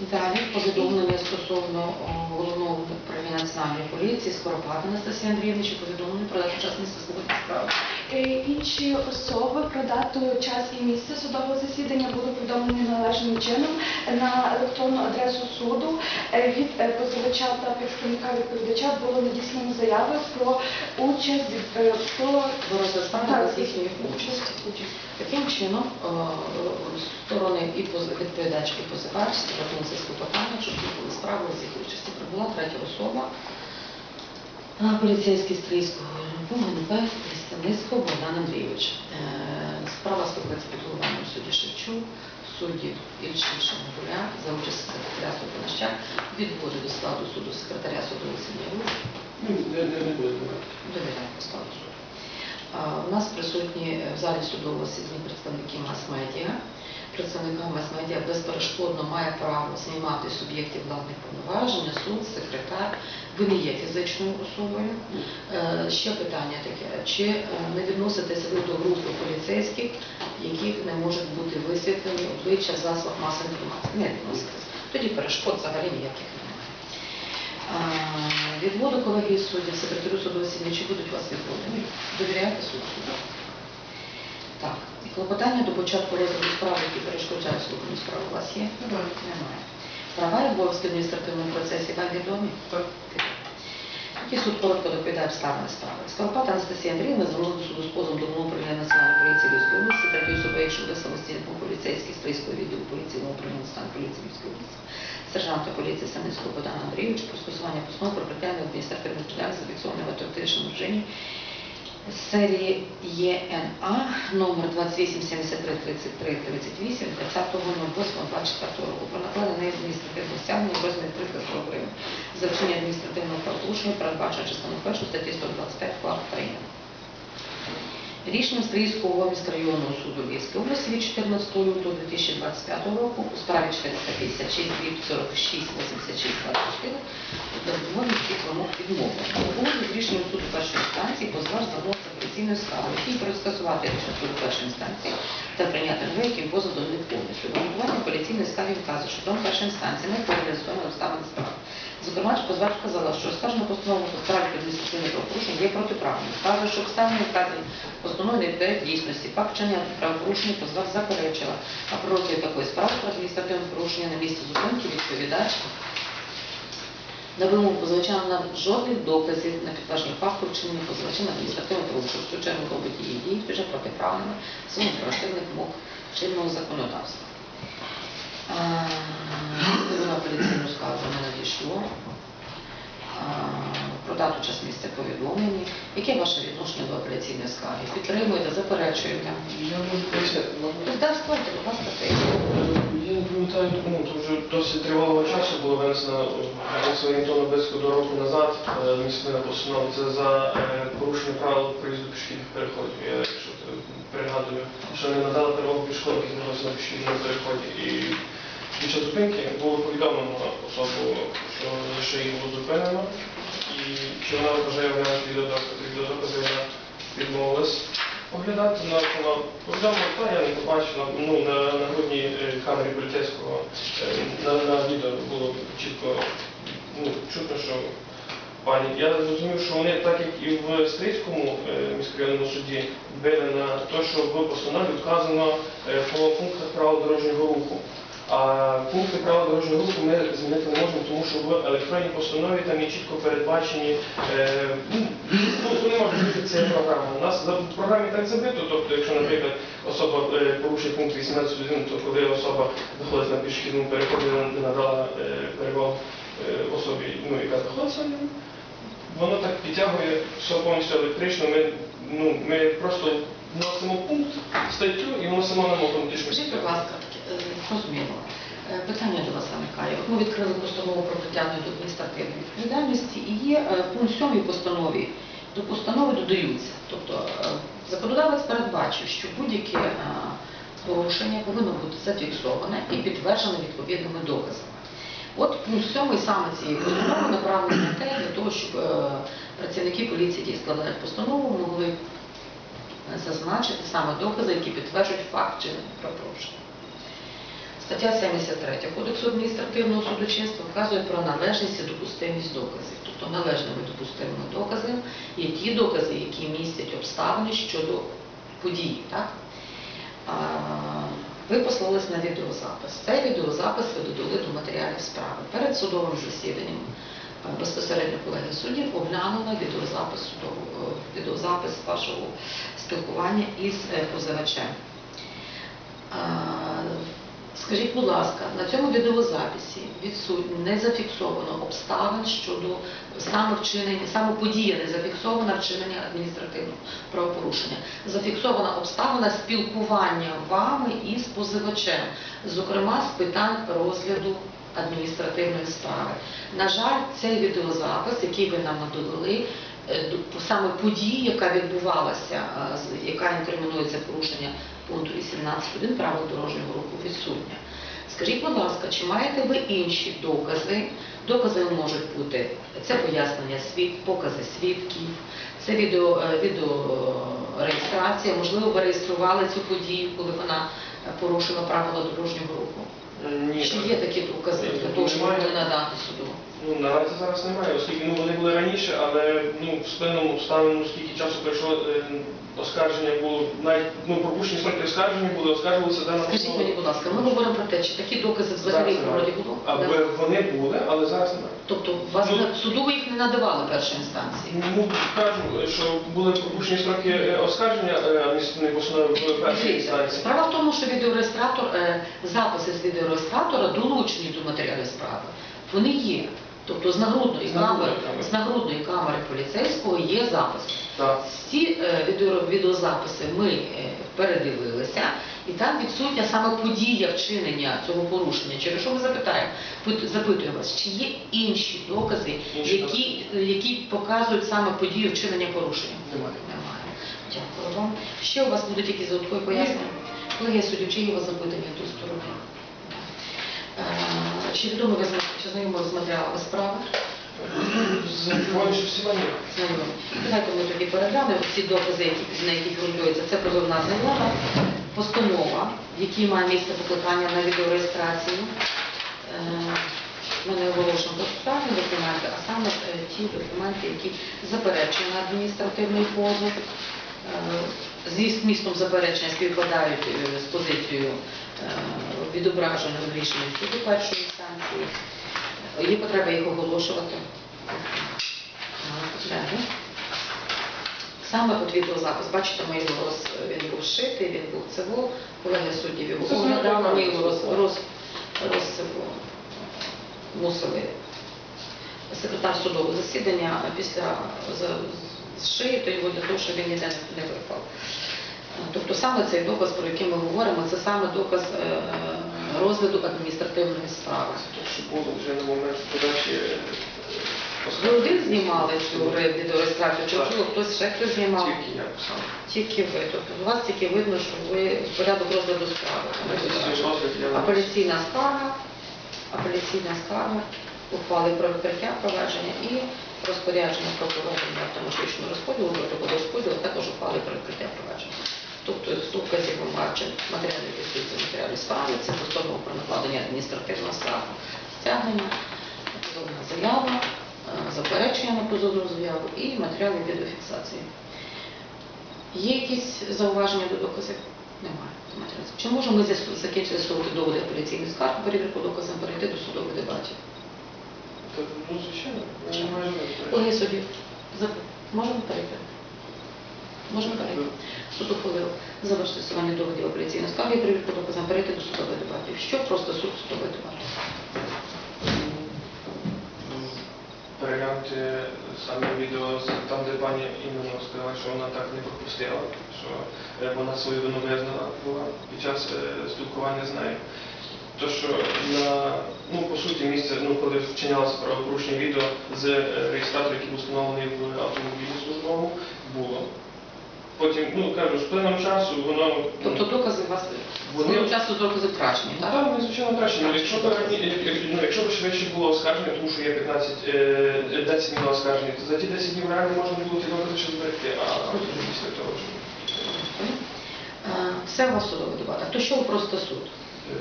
Далі повідомлення стосовно головного управління національної поліції Скоропада Анастасії Андріївни, повідомлення про час місце справи. Е, Інші особи про дату, час і місце судового засідання були повідомлені належним чином на електронну адресу суду. Е, Від е, позивача та представника відповідача було надіслано заяви про участь про без їхньої участі. Таким чином, сторони і відповідач, і позивач звернулися з клопотанням, щоб слухали справу з їх участі. Прибула третя особа, поліцейський стрийського ГНП Представницького Богдан Андрійович. Е, Справа слухається під головуванням судді Шевчук, судді Ільчин Шамгуля, за участі секретаря суду Нащак, відводи до складу суду секретаря суду Сім'яру, Ну, довіряємо складу суду. У нас присутні в залі судового засідання представники. Представникам мас-медіа безперешкодно має право знімати суб'єктів владних повноважень, суд, секретар. Ви не є фізичною особою. Е, Ще питання таке, чи е, не відноситесь ви до групи поліцейських, яких не можуть бути висвітлені обличчя в засобах масової інформації? Не відноситесь. Тоді перешкод взагалі ніяких немає. А, Відводу колегії суддів, секретарю судового чи будуть вас відводи? Довіряєте суду? Так. І клопотання до початку розгляду справи, які перешкоджають слуханню справи, у вас є? Немає. Права і обов'язки в адміністративному процесі вам відомі? Так. Тоді суд коротко доповідає обставини справи. Скоропад Анастасія Андріївна звернула до суду з позовом до головного управління Національної поліції Львівської області, третьої особи, якщо буде самостійно по поліцейській стрийського відділу поліції управління Національної поліції Львівської області, сержанта поліції Саницького Богдана Андрійовича про скасування постанови про притягнення адміністративних відповідальності зафіксованої в автоматичному режимі серії ЄНА номер 28733338 20.08.24 року про накладення адміністративного стягнення в розмірі 340 гривень за адміністративного правопорушення, передбачено частину 1 статті 125 КУАП України. Рішенням Стрийського міськрайонного суду Львівської області від 14 лютого 2025 року у справі 456 46 86 24 доводимо всіх вимог відмови. Угоду з рішенням суду першої інстанції позивач звернувся апеляційною справою, який буде скасувати рішення суду першої інстанції та прийняти нове, яким позов доводить повністю. Обґрунтування апеляційної скарги вказує, що дом першої інстанції не повинен зону обставин справи. Зокрема, позивач вказала, що скажена постанова по справі про адміністративне правопорушення є протиправною. Вказує, що обставини вказані постанови не відповідають дійсності. Факт вчинення правопорушення позивач заперечила, а про розгляд такої справи про адміністративне порушення на місці зупинки відповідач на вимогу позивача нам жодних доказів на підтвердження факту вчинення позивача на адміністративне правопорушення, що чергу робить її дії вже протиправними своїх оперативних вимог чинного законодавства. Вона апеляційну скаргу не надійшло. Про дату час місця повідомлені. Яке ваше відношення до апеляційної скарги? Підтримуєте, заперечуєте? Я можу можна? Так, складайте, будь ласка. Я не пам'ятаю, тому то вже досить тривалого часу було винесено е, орієнтовно близько до року назад е, місцевина постанова. Це за е, порушення правил проїзду пішохідних переходів. Я якщо е, пригадую, що не надали перевагу пішоходам, які знаходяться на пішохідному переході. І під час зупинки було повідомлено особу, що її було зупинено, і чи вона вважає оглянути відеодокази. Відеодокази вона відмовилась оглядати на вона повідомила, та я не побачила. Ну, на, на грудній е, камері поліцейського е, на, на відео було чітко ну, чутно, що пані. Я зрозумів, що вони, так як і в Стрийському е, міськрайонному суді, били на те, що в постанові вказано по пунктах правил дорожнього руху. А пункти правил дорожнього руху ми змінити не можемо, тому що в електронній постанові там є чітко передбачені, е, ну, ну, не може бути це програма. У нас в програмі так забито, тобто, якщо, наприклад, особа е, порушує пункт 18 то коли особа знаходиться на пішохідному переході, не надала е, е, особі, ну, яка знаходиться, воно так підтягує все повністю електрично. Ми, ну, ми просто вносимо пункт, статтю і воно само нам автоматично. Скажіть, будь ласка, зрозуміло. Е, Питання до вас виникає. Ми відкрили постанову про притягнення до адміністративної відповідальності і є е, пункт 7 постанові. До постанови додаються. Тобто е, законодавець передбачив, що будь-яке е, порушення повинно бути зафіксоване і підтверджене відповідними доказами. От пункт 7 саме цієї постанови направлений на те, для того, щоб е, працівники поліції, які складають постанову, могли зазначити саме докази, які підтверджують факт чинення правопорушення. Стаття 73 Кодексу адміністративного судочинства вказує про належність і допустимість доказів. Тобто належними допустимими доказами є ті докази, які містять обставини щодо події. Так? Ви послались на відеозапис. Цей відеозапис ви додали до матеріалів справи. Перед судовим засіданням е, безпосередньо колеги суддів оглянула відеозапис е, відеозапис вашого спілкування із е, позивачем. Скажіть, будь ласка, на цьому відеозаписі відсутні не зафіксовано обставин щодо саме вчинення, саме не зафіксована вчинення адміністративного правопорушення. Зафіксована обставина спілкування вами із позивачем, зокрема з питань розгляду адміністративної справи. На жаль, цей відеозапис, який ви нам надали, е, саме події, яка відбувалася, е, яка інкримінується порушення пункту 18.1 правил дорожнього руху відсутня. Скажіть, будь ласка, чи маєте ви інші докази? Докази можуть бути це пояснення свід, покази свідків, це відео, е, відеореєстрація. Можливо, ви реєстрували цю подію, коли вона е, порушила правила дорожнього руху. Ні, Чи є такі докази для того, щоб Немає. надати суду? Ну, наразі зараз немає, оскільки ну, вони були раніше, але ну, з певним обставинам, ну, скільки часу пройшло, е, оскарження було, навіть ну, пропущені строки оскарження були, оскаржувалися дана Скажіть мені, будь ласка, ми говоримо про те, чи такі докази взагалі в природі було? Аби Немає. вони були, але зараз немає. Тобто вас Ну, на- суду ви їх не надавали першої інстанції? Ну, кажу, що були пропущені строки е, оскарження е, адміністративної постанови в першій Дивіться, інстанції. Справа в тому, що відеореєстратор, е, записи з відеореєстратора долучені до матеріалів справи. Вони є. Тобто з нагрудної З нагрудної камери, камери. з нагрудної камери поліцейського є запис. Так. Ці е, відео, відеозаписи ми е, передивилися, і там відсутня саме подія вчинення цього порушення. Через що ми запитаємо? Пит- Запитую вас, чи є інші докази, Інші які, які показують саме подію вчинення порушення? Немає. Немає. Дякую вам. Ще у вас будуть якісь додаткові пояснення? Колеги суддів, чи є у вас запитання сторону? Е, Чи відомо ви чи знайомі ви з матеріалами справи? Знайомі. Давайте ми тоді переглянемо ці докази, які, на яких ґрунтується. Це позовна заява, постанова, в якій має місце покликання на відеореєстрацію. Е, Ми не оголошуємо процесуальні документи, а саме е, ті документи, які заперечують на адміністративний позов. Е, Зі змістом заперечення співпадають з позицією е, відображеною в рішенні суду першої. Є потреба їх оголошувати. Саме от відеозапис, бачите, ми його роз, він був шитий, він був цево, колеги суддів його оглядали, ми його роз, роз, роз, мусили. Секретар судового засідання після за- зшити його для того, щоб він ніде не випав. Тобто саме цей доказ, про який ми говоримо, це саме доказ е, розгляду адміністративної справи. Що було вже на момент подачі. е, Ви один знімали цю відеореєстрацію, чи можливо хтось ще хтось знімав? Тільки я сам. Тільки ви. Тобто у вас тільки видно, що ви порядок розгляду справи. Апеляційна скарга, апеляційна скарга, ухвали про відкриття провадження і розпорядження прокурора на автоматичного розподілу, протоколу розподілу, також ухвали про відкриття провадження. Тобто доказів ми бачимо матеріали, які стосуються справи, це постанова про накладення адміністративного штрафу, стягнення, позовна заява, е, заперечення на позовну заяву і матеріали відеофіксації. Є якісь зауваження до доказів? Немає. Чи можемо ми закінчити слухати доводи апеляційних скарг, перевірку доказам, перейти до судових дебатів? Ну, звичайно, Колеги суддів, можемо перейти? Можемо перейти. Суд ухвалив за застосування доводів апеляційної скарги, перевірку доказам, перейти до судових дебатів. Що просто суд судових дебатів? переглянути саме відео там, де пані іменно сказала, що вона так не пропустила, що е, вона свою вину визнала була під час е, спілкування з нею. То, що на, ну, по суті, місце, ну, коли вчинялося правопорушення відео з е, реєстратором, який був встановлений в автомобілі службовому, було. Потім, ну, кажу, з плином часу воно... ну, Тобто докази у вас Вони- вони часу докази втрачені, Ну, так? Так, вони, звичайно, краще. Ну, якщо б рані- як- як- ну, якщо б швидше було оскарження, тому що є 15, е, 10 днів на оскарження, то за ті 10 днів реально можна було ті докази ще зберегти, а після того ж. Е, Все у вас судовий дебат. А то що ви просто суд? е,